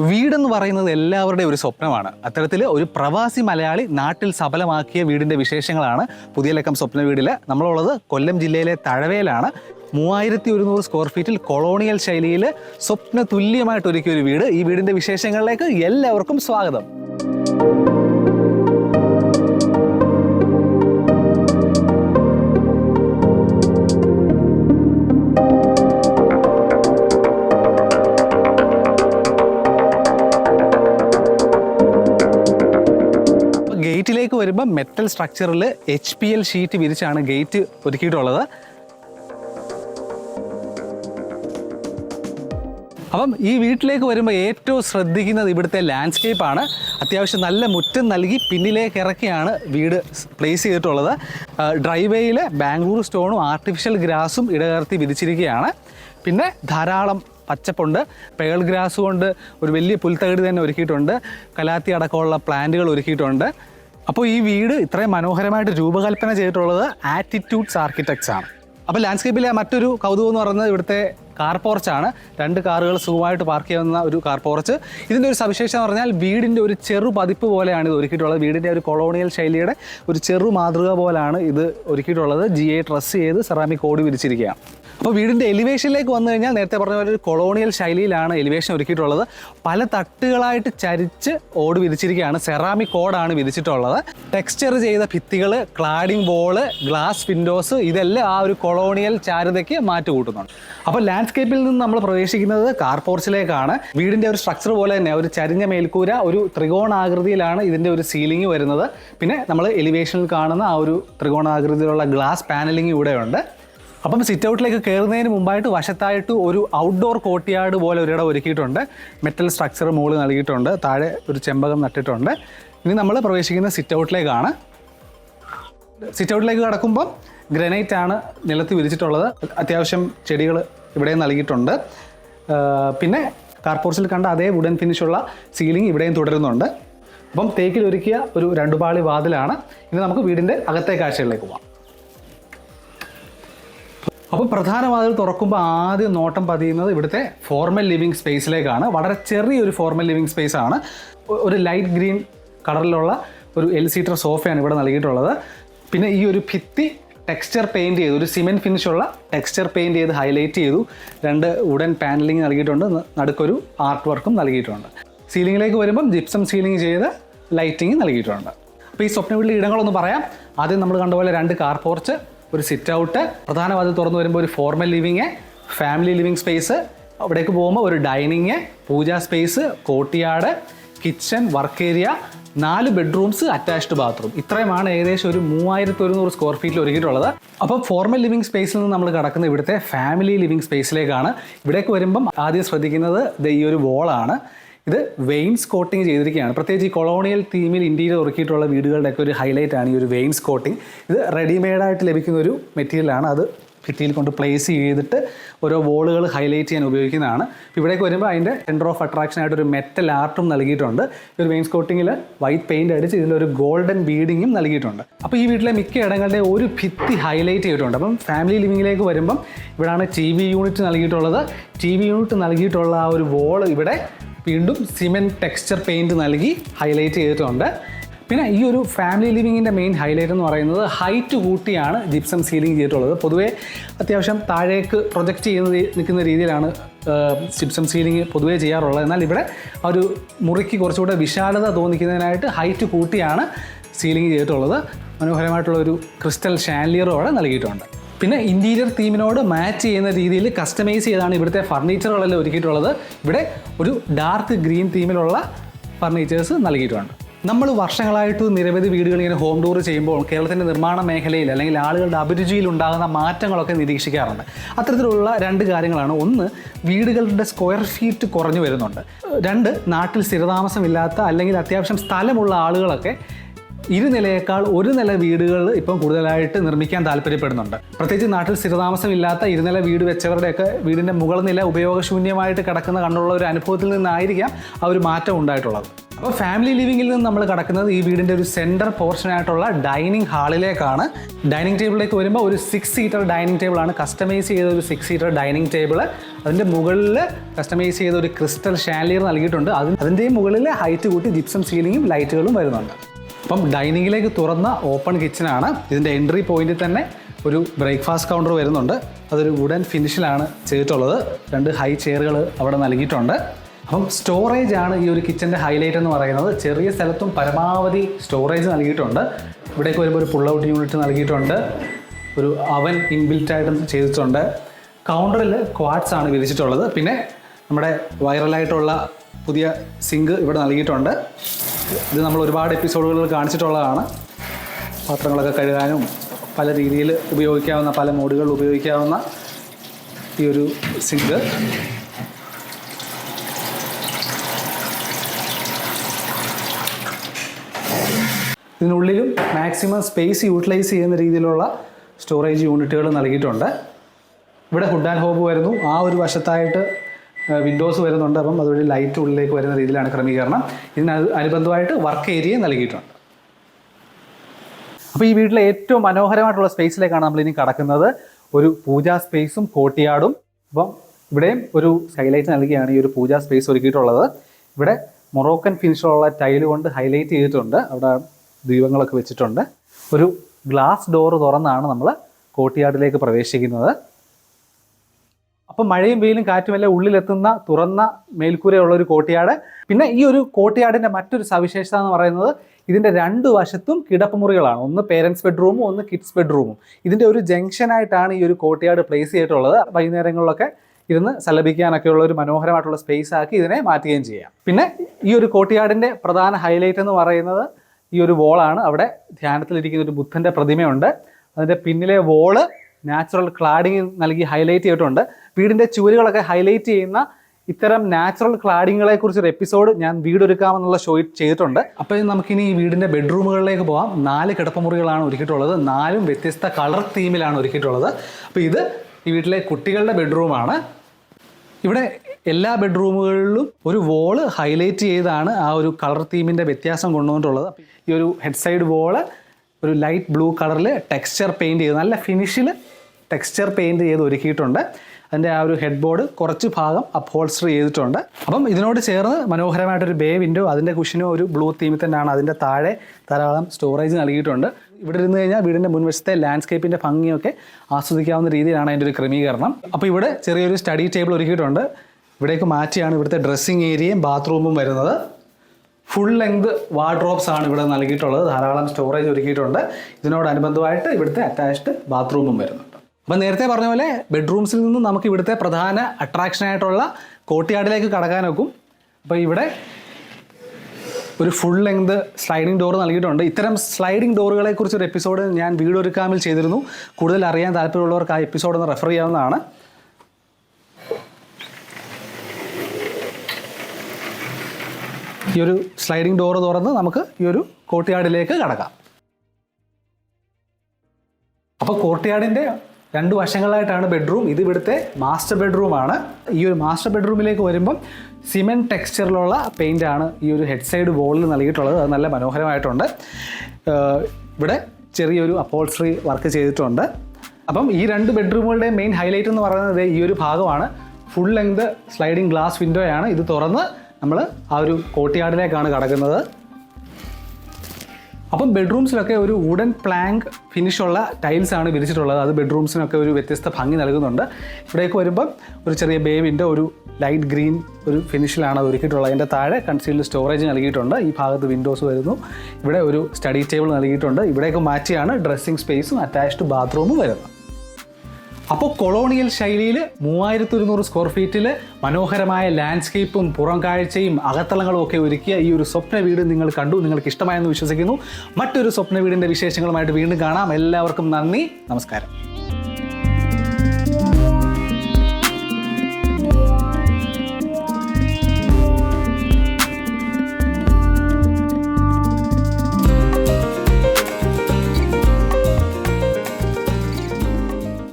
വീടെന്ന് പറയുന്നത് എല്ലാവരുടെയും ഒരു സ്വപ്നമാണ്. അത്തരത്തിൽ ഒരു പ്രവാസി മലയാളി നാട്ടിൽ സഫലമാക്കിയ വീടിന്റെ വിശേഷങ്ങളാണ് പുതിയ ലക്കം സ്വപ്ന വീടിൽ നമ്മളുള്ളത് കൊല്ലം ജില്ലയിലെ തഴവയിലാണ്. മൂവായിരത്തി ഒരുന്നൂറ് സ്ക്വയർ ഫീറ്റിൽ കൊളോണിയൽ ശൈലിയിൽ സ്വപ്ന തുല്യമായിട്ട് ഒരുക്കിയ ഒരു വീട്. ഈ വീടിന്റെ വിശേഷങ്ങളിലേക്ക് എല്ലാവർക്കും സ്വാഗതം. അപ്പോൾ വരുമ്പോൾ മെറ്റൽ സ്ട്രക്ചറിൽ എച്ച് പി എൽ ഷീറ്റ് വിരിച്ചാണ് ഗേറ്റ് ഒരുക്കിയിട്ടുള്ളത്. അപ്പം ഈ വീട്ടിലേക്ക് വരുമ്പോൾ ഏറ്റവും ശ്രദ്ധിക്കുന്നത് ഇവിടുത്തെ ലാൻഡ്സ്കേപ്പാണ് അത്യാവശ്യം നല്ല മുറ്റം നൽകി പിന്നിലേക്ക് ഇറക്കിയാണ് വീട് പ്ലേസ് ചെയ്തിട്ടുള്ളത്. ഡ്രൈവേയിൽ ബാംഗ്ലൂർ സ്റ്റോണും ആർട്ടിഫിഷ്യൽ ഗ്രാസും ഇടകർത്തി വിരിച്ചിരിക്കുകയാണ്. പിന്നെ ധാരാളം പച്ചപ്പുണ്ട്. പേൾ ഗ്രാസ് കൊണ്ട് ഒരു വലിയ പുൽത്തകിട് തന്നെ ഒരുക്കിയിട്ടുണ്ട്. കലാത്തി അടക്കമുള്ള പ്ലാന്റുകൾ ഒരുക്കിയിട്ടുണ്ട്. അപ്പോൾ ഈ വീട് ഇത്രയും മനോഹരമായിട്ട് രൂപകൽപ്പന ചെയ്തിട്ടുള്ളത് ആറ്റിറ്റ്യൂഡ്സ് ആർക്കിടെക്ട്സ് ആണ്. അപ്പോൾ ലാൻഡ്സ്കേപ്പിലെ മറ്റൊരു കൗതുകം എന്ന് പറയുന്നത് ഇവിടുത്തെ കാർ പോർച്ചാണ് രണ്ട് കാറുകൾ സുഖമായിട്ട് പാർക്ക് ചെയ്യുന്ന ഒരു കാർ പോർച്ച്. ഇതിന്റെ ഒരു സവിശേഷത എന്ന് പറഞ്ഞാൽ വീടിന്റെ ഒരു ചെറു പതിപ്പ് പോലെയാണ് ഇത് ഒരുക്കിയിട്ടുള്ളത്. വീടിന്റെ ഒരു കൊളോണിയൽ ശൈലിയുടെ ഒരു ചെറു മാതൃക പോലാണ് ഇത് ഒരുക്കിയിട്ടുള്ളത്. ജി ഐ ട്രസ് ചെയ്ത് സെറാമിക് കോടി വിരിച്ചിരിക്കുകയാണ്. അപ്പോൾ വീടിന്റെ എലിവേഷനിലേക്ക് വന്നു കഴിഞ്ഞാൽ നേരത്തെ പറഞ്ഞ പോലെ ഒരു കൊളോണിയൽ ശൈലിയിലാണ് എലിവേഷൻ ഒരുക്കിയിട്ടുള്ളത്. പല തട്ടുകളായിട്ട് ചരിച്ച് ഓട് വിരിച്ചിരിക്കുകയാണ്. സെറാമിക് കോഡാണ് വിരിച്ചിട്ടുള്ളത്. ടെക്സ്ചർ ചെയ്ത ഭിത്തികൾ ക്ലാഡിംഗ് വോൾ ഗ്ലാസ് വിൻഡോസ് ഇതെല്ലാം ആ ഒരു കൊളോണിയൽ ചാരുതയ്ക്ക് മാറ്റ് കൂട്ടുന്നുണ്ട് അപ്പോൾ ലാൻഡ്സ്കേപ്പിൽ നിന്ന് നമ്മൾ പ്രവേശിക്കുന്നത് കാർ പോർച്ചിലേക്കാണ് വീടിന്റെ ഒരു സ്ട്രക്ചർ പോലെ തന്നെ ഒരു ചരിഞ്ഞ മേൽക്കൂര ഒരു ത്രികോണാകൃതിയിലാണ് ഇതിന്റെ ഒരു സീലിംഗ് വരുന്നത്. പിന്നെ നമ്മൾ എലിവേഷനിൽ കാണുന്ന ആ ഒരു ത്രികോണാകൃതിയിലുള്ള ഗ്ലാസ് പാനലിംഗ് ഇവിടെയുണ്ട്. അപ്പം സിറ്റ് ഔട്ടിലേക്ക് കയറുന്നതിന് മുമ്പായിട്ട് വശത്തായിട്ട് ഒരു ഔട്ട്ഡോർ കോട്ടിയാട് പോലെ ഒരിടം ഒരുക്കിയിട്ടുണ്ട്. മെറ്റൽ സ്ട്രക്ചർ മുകളിൽ നൽകിയിട്ടുണ്ട്. താഴെ ഒരു ചെമ്പകം നട്ടിട്ടുണ്ട്. ഇനി നമ്മൾ പ്രവേശിക്കുന്ന സിറ്റ് ഔട്ടിലേക്കാണ് സിറ്റ് ഔട്ടിലേക്ക് കടക്കുമ്പോൾ ഗ്രനൈറ്റ് ആണ് നിലത്ത് വിരിച്ചിട്ടുള്ളത്. അത്യാവശ്യം ചെടികൾ ഇവിടെയും നൽകിയിട്ടുണ്ട്. പിന്നെ കാർപോർച്ചിൽ കണ്ട അതേ വുഡൻ ഫിനിഷുള്ള സീലിംഗ് ഇവിടെയും തുടരുന്നുണ്ട്. അപ്പം തേക്കിൽ ഒരുക്കിയ ഒരു രണ്ടുപാളി വാതിലാണ്. ഇനി നമുക്ക് വീടിന്റെ അകത്തെ കാഴ്ചകളിലേക്ക് പോകാം അപ്പോൾ പ്രധാന വാതിൽ തുറക്കുമ്പോൾ ആദ്യം നോട്ടം പതിയുന്നത് ഇവിടുത്തെ ഫോർമൽ ലിവിങ് സ്പേസിലേക്കാണ് വളരെ ചെറിയൊരു ഫോർമൽ ലിവിങ് സ്പേസ് ആണ്. ഒരു ലൈറ്റ് ഗ്രീൻ കളറിലുള്ള ഒരു എൽ സീറ്റർ സോഫയാണ് ഇവിടെ നൽകിയിട്ടുള്ളത്. പിന്നെ ഈ ഒരു ഭിത്തി ടെക്സ്ചർ പെയിന്റ് ചെയ്തു. ഒരു സിമെന്റ് ഫിനിഷുള്ള ടെക്സ്ചർ പെയിന്റ് ചെയ്ത് ഹൈലൈറ്റ് ചെയ്തു. രണ്ട് വുഡൻ പാനലിംഗ് നൽകിയിട്ടുണ്ട്. നടുക്കൊരു ആർട്ട് വർക്കും നൽകിയിട്ടുണ്ട്. സീലിംഗിലേക്ക് വരുമ്പം ജിപ്സം സീലിംഗ് ചെയ്ത് ലൈറ്റിംഗ് നൽകിയിട്ടുണ്ട്. അപ്പോൾ ഈ സ്വപ്ന വീട്ടിലെ ഇടങ്ങളൊന്ന് പറയാം. ആദ്യം നമ്മൾ കണ്ടപോലെ രണ്ട് കാർ പോർച്ച് ഒരു സിറ്റ് ഔട്ട് പ്രധാന വാതിൽ തുറന്നു വരുമ്പോൾ ഒരു formal living family living space അവിടേക്ക് പോകുമ്പോൾ ഒരു ഡൈനിങ് പൂജാ സ്പേസ് കോട്ടിയാട് കിച്ചൺ വർക്ക് ഏരിയ നാല് ബെഡ്റൂംസ് അറ്റാച്ച്ഡ് ബാത്റൂം ഇത്രയുമാണ് ഏകദേശം ഒരു മൂവായിരത്തി ഒരുന്നൂറ് സ്ക്വയർ ഫീറ്റിൽ ഒരുക്കിയിട്ടുള്ളത്. അപ്പോൾ ഫോർമൽ ലിവിങ് സ്പേസിൽ നിന്ന് നമ്മൾ കടക്കുന്ന ഇവിടുത്തെ ഫാമിലി ലിവിങ് സ്പേസിലേക്കാണ് ഇവിടേക്ക് വരുമ്പം ആദ്യം ശ്രദ്ധിക്കുന്നത് ഈ ഒരു വോളാണ് ഇത് വെയിൻസ് കോട്ടിങ് ചെയ്തിരിക്കുകയാണ്. പ്രത്യേകിച്ച് ഈ കൊളോണിയൽ തീമിൽ ഇന്ത്യയിൽ ഒരുക്കിയിട്ടുള്ള വീടുകളുടെയൊക്കെ ഒരു ഹൈലൈറ്റ് ആണ് ഈ ഒരു വെയിൻസ് കോട്ടിങ് ഇത് റെഡിമെയ്ഡായിട്ട് ലഭിക്കുന്ന ഒരു മെറ്റീരിയലാണ് അത് ഭിത്തിയിൽ കൊണ്ട് പ്ലേസ് ചെയ്തിട്ട് ഓരോ വോളുകൾ ഹൈലൈറ്റ് ചെയ്യാൻ ഉപയോഗിക്കുന്നതാണ്. ഇവിടേക്ക് വരുമ്പോൾ അതിന്റെ സെന്റർ ഓഫ് അട്രാക്ഷൻ ആയിട്ട് ഒരു മെറ്റൽ ആർട്ടും നൽകിയിട്ടുണ്ട്. ഈ ഒരു വെയിൻസ് കോട്ടിങ്ങിൽ വൈറ്റ് പെയിന്റ് അടിച്ച് ഇതിലൊരു ഗോൾഡൻ ബീഡിങ്ങും നൽകിയിട്ടുണ്ട്. അപ്പോൾ ഈ വീട്ടിലെ മിക്ക ഇടങ്ങളുടെ ഒരു ഭിത്തി ഹൈലൈറ്റ് ചെയ്തിട്ടുണ്ട്. അപ്പം ഫാമിലി ലിവിങ്ങിലേക്ക് വരുമ്പം ഇവിടെയാണ് ടി വി യൂണിറ്റ് നൽകിയിട്ടുള്ളത്. ടി വി യൂണിറ്റ് നൽകിയിട്ടുള്ള ആ ഒരു വോൾ ഇവിടെ വീണ്ടും സിമെന്റ് ടെക്സ്ചർ പെയിന്റ് നൽകി ഹൈലൈറ്റ് ചെയ്തിട്ടുണ്ട്. പിന്നെ ഈ ഒരു ഫാമിലി ലിവിങ്ങിന്റെ മെയിൻ ഹൈലൈറ്റ് എന്ന് പറയുന്നത് ഹൈറ്റ് കൂട്ടിയാണ് ജിപ്സം സീലിംഗ് ചെയ്തിട്ടുള്ളത്. പൊതുവേ അത്യാവശ്യം താഴേക്ക് പ്രൊജക്റ്റ് ചെയ്യുന്ന നിൽക്കുന്ന രീതിയിലാണ് ജിപ്സം സീലിംഗ് പൊതുവേ ചെയ്യാറുള്ളത്. എന്നാൽ ഇവിടെ ഒരു മുറിക്ക് കുറച്ചുകൂടെ വിശാലത തോന്നിക്കുന്നതിനായിട്ട് ഹൈറ്റ് കൂട്ടിയാണ് സീലിംഗ് ചെയ്തിട്ടുള്ളത്. മനോഹരമായിട്ടുള്ള ഒരു ക്രിസ്റ്റൽ ഷാൻലിയറും അവിടെ നൽകിയിട്ടുണ്ട്. പിന്നെ ഇന്റീരിയർ തീമിനോട് മാച്ച് ചെയ്യുന്ന രീതിയിൽ കസ്റ്റമൈസ് ചെയ്താണ് ഇവിടുത്തെ ഫർണിച്ചറുകളെല്ലാം ഒരുക്കിയിട്ടുള്ളത്. ഇവിടെ ഒരു ഡാർക്ക് ഗ്രീൻ തീമിലുള്ള ഫർണിച്ചേഴ്സ് നൽകിയിട്ടുണ്ട്. നമ്മൾ വർഷങ്ങളായിട്ട് നിരവധി വീടുകൾ ഇങ്ങനെ ഹോം ടൂർ ചെയ്യുമ്പോൾ കേരളത്തിന്റെ നിർമ്മാണ മേഖലയിൽ അല്ലെങ്കിൽ ആളുകളുടെ അഭിരുചിയിൽ ഉണ്ടാകുന്ന മാറ്റങ്ങളൊക്കെ നിരീക്ഷിക്കാറുണ്ട്. അത്തരത്തിലുള്ള രണ്ട് കാര്യങ്ങളാണ്. ഒന്ന് വീടുകളുടെ സ്ക്വയർ ഫീറ്റ് കുറഞ്ഞു വരുന്നുണ്ട്. രണ്ട് നാട്ടിൽ സ്ഥിരതാമസമില്ലാത്ത അല്ലെങ്കിൽ അത്യാവശ്യം സ്ഥലമുള്ള ആളുകളൊക്കെ ഇരുനിലയേക്കാൾ ഒരു നില വീടുകൾ ഇപ്പം കൂടുതലായിട്ട് നിർമ്മിക്കാൻ താല്പര്യപ്പെടുന്നുണ്ട്. പ്രത്യേകിച്ച് നാട്ടിൽ സ്ഥിരതാമസമില്ലാത്ത ഇരുനില വീട് വെച്ചവരുടെയൊക്കെ വീടിന്റെ മുകൾ നില ഉപയോഗശൂന്യമായിട്ട് കിടക്കുന്ന കണ്ടുള്ള ഒരു അനുഭവത്തിൽ നിന്നായിരിക്കാം ആ ഒരു മാറ്റം ഉണ്ടായിട്ടുള്ളത്. അപ്പോൾ ഫാമിലി ലിവിങ്ങിൽ നിന്ന് നമ്മൾ കടക്കുന്നത് ഈ വീടിന്റെ ഒരു സെന്റർ പോർഷനായിട്ടുള്ള ഡൈനിങ് ഹാളിലേക്കാണ്. ഡൈനിങ് ടേബിളിലേക്ക് വരുമ്പോൾ ഒരു സിക്സ് സീറ്റർ ഡൈനിങ് ടേബിളാണ് കസ്റ്റമൈസ് ചെയ്ത ഒരു സിക്സ് സീറ്റർ ഡൈനിങ് ടേബിൾ. അതിന്റെ മുകളിൽ കസ്റ്റമൈസ് ചെയ്ത ഒരു ക്രിസ്റ്റൽ ഷാലിയർ നൽകിയിട്ടുണ്ട്. അതിന് അതിന്റെയും മുകളിൽ ഹൈറ്റ് കൂട്ടി ജിപ്സം സീലിങ്ങും ലൈറ്റുകളും വരുന്നുണ്ട്. അപ്പം ഡൈനിങ്ങിലേക്ക് തുറന്ന ഓപ്പൺ കിച്ചനാണ്. ഇതിന്റെ എൻട്രി പോയിന്റിൽ തന്നെ ഒരു ബ്രേക്ക്ഫാസ്റ്റ് കൗണ്ടർ വരുന്നുണ്ട്. അതൊരു വുഡൻ ഫിനിഷിലാണ് ചെയ്തിട്ടുള്ളത്. രണ്ട് ഹൈ ചെയറുകൾ അവിടെ നൽകിയിട്ടുണ്ട്. അപ്പം സ്റ്റോറേജ് ആണ് ഈ ഒരു കിച്ചന്റെ ഹൈലൈറ്റ് എന്ന് പറയുന്നത്. ചെറിയ സ്ഥലത്തും പരമാവധി സ്റ്റോറേജ് നൽകിയിട്ടുണ്ട്. ഇവിടേക്ക് വരുമ്പോൾ ഒരു പുൾ ഔട്ട് യൂണിറ്റ് നൽകിയിട്ടുണ്ട്. ഒരു അവൻ ഇൻബിൽറ്റ് ആയിട്ട് ചെയ്തിട്ടുണ്ട്. കൗണ്ടറിൽ ക്വാഡ്സ് ആണ് വിരിച്ചിട്ടുള്ളത്. പിന്നെ നമ്മുടെ വൈറലായിട്ടുള്ള പുതിയ സിങ്ക് ഇവിടെ നൽകിയിട്ടുണ്ട്. ഇത് നമ്മൾ ഒരുപാട് എപ്പിസോഡുകളിൽ കാണിച്ചിട്ടുള്ളതാണ്. പാത്രങ്ങളൊക്കെ കഴുകാനും പല രീതിയിൽ ഉപയോഗിക്കാവുന്ന പല മോഡുകളിൽ ഉപയോഗിക്കാവുന്ന ഈ ഒരു സിങ്ക്. ഇതിനുള്ളിലും മാക്സിമം സ്പേസ് യൂട്ടിലൈസ് ചെയ്യുന്ന രീതിയിലുള്ള സ്റ്റോറേജ് യൂണിറ്റുകൾ നൽകിയിട്ടുണ്ട്. ഇവിടെ ഹുഡ് ആൻഡ് ഹോബ് വരുന്നു. ആ ഒരു വശത്തായിട്ട് വിൻഡോസ് വരുന്നുണ്ട്. അപ്പം അതുവഴി ലൈറ്റ് ഉള്ളിലേക്ക് വരുന്ന രീതിയിലാണ് ക്രമീകരണം. ഇതിന് അനുബന്ധമായിട്ട് വർക്ക് ഏരിയ നൽകിയിട്ടുണ്ട്. അപ്പോൾ ഈ വീട്ടിലെ ഏറ്റവും മനോഹരമായിട്ടുള്ള സ്പേസിലേക്കാണ് നമ്മൾ ഇനി കടക്കുന്നത്. ഒരു പൂജാ സ്പേസും കോട്ടിയാടും അപ്പം ഇവിടെയും ഒരു ഹൈലൈറ്റ് നൽകിയാണ് ഈ ഒരു പൂജാ സ്പേസ് ഒരുക്കിയിട്ടുള്ളത്. ഇവിടെ മൊറോക്കൻ ഫിനിഷുള്ള ടൈൽ കൊണ്ട് ഹൈലൈറ്റ് ചെയ്തിട്ടുണ്ട്. അവിടെ ദീപങ്ങളൊക്കെ വെച്ചിട്ടുണ്ട്. ഒരു ഗ്ലാസ് ഡോറ് തുറന്നാണ് നമ്മൾ കോട്ടിയാടിലേക്ക് പ്രവേശിക്കുന്നത്. അപ്പം മഴയും വെയിലും കാറ്റുമെല്ലാം ഉള്ളിലെത്തുന്ന തുറന്ന മേൽക്കൂരയുള്ള ഒരു കോട്ടയാട്. പിന്നെ ഈ ഒരു കോട്ടയാടിന്റെ മറ്റൊരു സവിശേഷത എന്ന് പറയുന്നത് ഇതിന്റെ രണ്ട് വശത്തും കിടപ്പുമുറികളാണ് ഒന്ന് പേരൻസ് ബെഡ്റൂമും ഒന്ന് കിഡ്സ് ബെഡ്റൂമും ഇതിന്റെ ഒരു ജംഗ്ഷനായിട്ടാണ് ഈ ഒരു കോട്ടയാട് പ്ലേസ് ചെയ്തിട്ടുള്ളത്. വൈകുന്നേരങ്ങളിലൊക്കെ ഇരുന്ന് സലപിക്കാനൊക്കെയുള്ള ഒരു മനോഹരമായിട്ടുള്ള സ്പേസ് ആക്കി ഇതിനെ മാറ്റുകയും ചെയ്യാം. പിന്നെ ഈ ഒരു കോട്ടയാടിന്റെ പ്രധാന ഹൈലൈറ്റ് എന്ന് പറയുന്നത് ഈ ഒരു വോളാണ് അവിടെ ധ്യാനത്തിലിരിക്കുന്ന ഒരു ബുദ്ധന്റെ പ്രതിമയുണ്ട്. അതിന്റെ പിന്നിലെ വോൾ നാച്ചുറൽ ക്ലാഡിങ് നൽകി ഹൈലൈറ്റ് ചെയ്തിട്ടുണ്ട്. വീടിന്റെ ചുവരുകളൊക്കെ ഹൈലൈറ്റ് ചെയ്യുന്ന ഇത്തരം നാച്ചുറൽ ക്ലാഡിങ്ങുകളെ കുറിച്ച് ഒരു എപ്പിസോഡ് ഞാൻ വീടൊരുക്കാമെന്നുള്ള ഷോ ചെയ്തിട്ടുണ്ട്. അപ്പോൾ നമുക്കിനി ഈ വീടിന്റെ ബെഡ്റൂമുകളിലേക്ക് പോകാം നാല് കിടപ്പമുറികളാണ് ഒരുക്കിയിട്ടുള്ളത്. നാലും വ്യത്യസ്ത കളർ തീമിലാണ് ഒരുക്കിയിട്ടുള്ളത്. അപ്പോൾ ഇത് ഈ വീട്ടിലെ കുട്ടികളുടെ ബെഡ്റൂമാണ് ഇവിടെ എല്ലാ ബെഡ്റൂമുകളിലും ഒരു വോൾ ഹൈലൈറ്റ് ചെയ്താണ് ആ ഒരു കളർ തീമിന്റെ വ്യത്യാസം കൊണ്ടുവന്നിട്ടുള്ളത്. ഈ ഒരു ഹെഡ് സൈഡ് വോൾ ഒരു ലൈറ്റ് ബ്ലൂ കളറിൽ ടെക്സ്ചർ പെയിന്റ് ചെയ്ത് നല്ല ഫിനിഷിൽ ടെക്സ്ചർ പെയിന്റ് ചെയ്ത് ഒരുക്കിയിട്ടുണ്ട്. അതിന്റെ ആ ഒരു ഹെഡ് ബോർഡ് കുറച്ച് ഭാഗം അപ്ഹോൾസ്റ്റർ ചെയ്തിട്ടുണ്ട്. അപ്പം ഇതിനോട് ചേർന്ന് മനോഹരമായിട്ടൊരു ബേ വിൻഡോ അതിന്റെ കുഷിനോ ഒരു ബ്ലൂ തീമിൽ തന്നെയാണ് അതിന്റെ താഴെ ധാരാളം സ്റ്റോറേജ് നൽകിയിട്ടുണ്ട്. ഇവിടെ ഇരുന്ന് കഴിഞ്ഞാൽ വീടിന്റെ മുൻവശത്തെ ലാൻഡ്സ്കേപ്പിന്റെ ഭംഗിയൊക്കെ ആസ്വദിക്കാവുന്ന രീതിയിലാണ് അതിന്റെ ഒരു ക്രമീകരണം. അപ്പോൾ ഇവിടെ ചെറിയൊരു സ്റ്റഡി ടേബിൾ ഒരുക്കിയിട്ടുണ്ട്. ഇവിടേക്ക് മാറ്റിയാണ് ഇവിടുത്തെ ഡ്രസ്സിങ് ഏരിയയും ബാത്റൂമും വരുന്നത്. ഫുൾ ലെങ്ത് വാർഡ്രോബ്സ് ആണ് ഇവിടെ നൽകിയിട്ടുള്ളത്. ധാരാളം സ്റ്റോറേജ് ഒരുക്കിയിട്ടുണ്ട്. ഇതിനോടനുബന്ധമായിട്ട് ഇവിടുത്തെ അറ്റാച്ച്ഡ് ബാത്റൂമും വരുന്നുണ്ട് അപ്പം നേരത്തെ പറഞ്ഞ പോലെ ബെഡ്റൂംസിൽ നിന്നും നമുക്ക് ഇവിടുത്തെ പ്രധാന അട്രാക്ഷൻ ആയിട്ടുള്ള കോട്ടിയാടിലേക്ക് കടക്കാൻ നോക്കും അപ്പോൾ ഇവിടെ ഒരു ഫുൾ ലെങ്ത് സ്ലൈഡിംഗ് ഡോർ നൽകിയിട്ടുണ്ട്. ഇത്തരം സ്ലൈഡിംഗ് ഡോറുകളെ കുറിച്ചൊരു എപ്പിസോഡ് ഞാൻ വീഡിയോ ഒരുക്കാമിൽ ചെയ്തിരുന്നു. കൂടുതൽ അറിയാൻ താല്പര്യമുള്ളവർക്ക് ആ എപ്പിസോഡ് ഒന്ന് റെഫർ ചെയ്യാവുന്നതാണ്. ഈ ഒരു സ്ലൈഡിംഗ് ഡോർ തുറന്ന് നമുക്ക് ഈ ഒരു കോട്ടിയാടിലേക്ക് കടക്കാം. അപ്പോൾ കോർട്ട്യാർഡിന്റെ രണ്ട് വശങ്ങളായിട്ടാണ് ബെഡ്റൂം. ഇത് ഇവിടുത്തെ മാസ്റ്റർ ബെഡ്റൂമാണ്. ഈ ഒരു മാസ്റ്റർ ബെഡ്റൂമിലേക്ക് വരുമ്പം സിമെന്റ് ടെക്സ്ചറിലുള്ള ആണ് ഈ ഒരു ഹെഡ് സൈഡ് വോളിൽ നൽകിയിട്ടുള്ളത്. അത് നല്ല മനോഹരമായിട്ടുണ്ട്. ഇവിടെ ചെറിയൊരു അപ്പോൾസ്ട്രി വർക്ക് ചെയ്തിട്ടുണ്ട്. അപ്പം ഈ രണ്ട് ബെഡ്റൂമുകളുടെ മെയിൻ ഹൈലൈറ്റ് എന്ന് പറയുന്നത് ഈ ഒരു ഭാഗമാണ്. ഫുൾ ലെങ്ത് സ്ലൈഡിംഗ് ഗ്ലാസ് വിൻഡോയാണ്. ഇത് തുറന്ന് നമ്മൾ ആ ഒരു കോട്ടിയാടിലേക്കാണ് കടക്കുന്നത്. അപ്പം ബെഡ്റൂംസിലൊക്കെ ഒരു വുഡൻ പ്ലാങ്ക് ഫിനിഷുള്ള ടൈൽസ് ആണ് വിരിച്ചിട്ടുള്ളത്. അത് ബെഡ്റൂംസിനൊക്കെ ഒരു വ്യത്യസ്ത ഭംഗി നൽകുന്നുണ്ട്. ഇവിടേക്ക് വരുമ്പം ഒരു ചെറിയ ബേ ഒരു ലൈറ്റ് ഗ്രീൻ ഒരു ഫിനിഷിലാണ് അത് ഒരുക്കിയിട്ടുള്ളത്. അതിന്റെ താഴെ കൺസീൽഡ് സ്റ്റോറേജ് നൽകിയിട്ടുണ്ട്. ഈ ഭാഗത്ത് വിൻഡോസ് വരുന്നു. ഇവിടെ ഒരു സ്റ്റഡി ടേബിൾ നൽകിയിട്ടുണ്ട്. ഇവിടേക്ക് മാറ്റിയാണ് ഡ്രസ്സിംഗ് സ്പേസും അറ്റാച്ച്ഡ് ബാത്റൂമും വരുന്നത്. അപ്പോൾ കൊളോണിയൽ ശൈലിയിൽ മൂവായിരത്തി ഒരുന്നൂറ് സ്ക്വയർ ഫീറ്റിൽ മനോഹരമായ ലാൻഡ്സ്കേപ്പും പുറം കാഴ്ചയും അകത്തളങ്ങളും ഒക്കെ ഒരുക്കിയ ഈ ഒരു സ്വപ്ന വീട് നിങ്ങൾ കണ്ടു നിങ്ങൾക്ക് ഇഷ്ടമായെന്ന് വിശ്വസിക്കുന്നു. മറ്റൊരു സ്വപ്ന വീടിന്റെ വിശേഷങ്ങളുമായിട്ട് വീണ്ടും കാണാം. എല്ലാവർക്കും നന്ദി നമസ്കാരം.